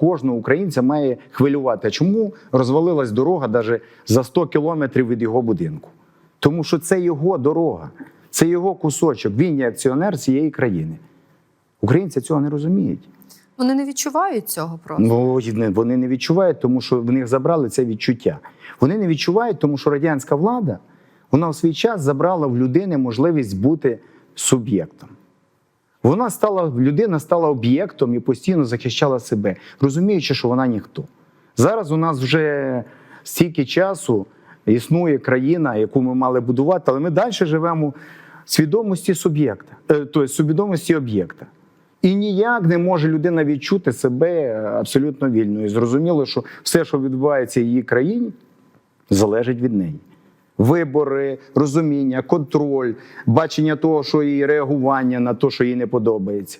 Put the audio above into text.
кожного українця має хвилювати. Чому розвалилась дорога навіть за 100 кілометрів від його будинку? Тому що це його дорога, це його кусочок. Він є акціонер цієї країни. Українці цього не розуміють. Вони не відчувають цього просто. Ну вони не відчувають, тому що в них забрали це відчуття. Вони не відчувають, тому що радянська влада вона в свій час забрала в людини можливість бути суб'єктом. Вона стала людина стала об'єктом і постійно захищала себе, розуміючи, що вона ніхто. Зараз у нас вже стільки часу існує країна, яку ми мали будувати, але ми далі живемо в свідомості суб'єкта, тобто свідомості об'єкта. І ніяк не може людина відчути себе абсолютно вільною. Зрозуміло, що все, що відбувається в її країні, залежить від неї. Вибори, розуміння, контроль, бачення того, що її реагування на те, що їй не подобається.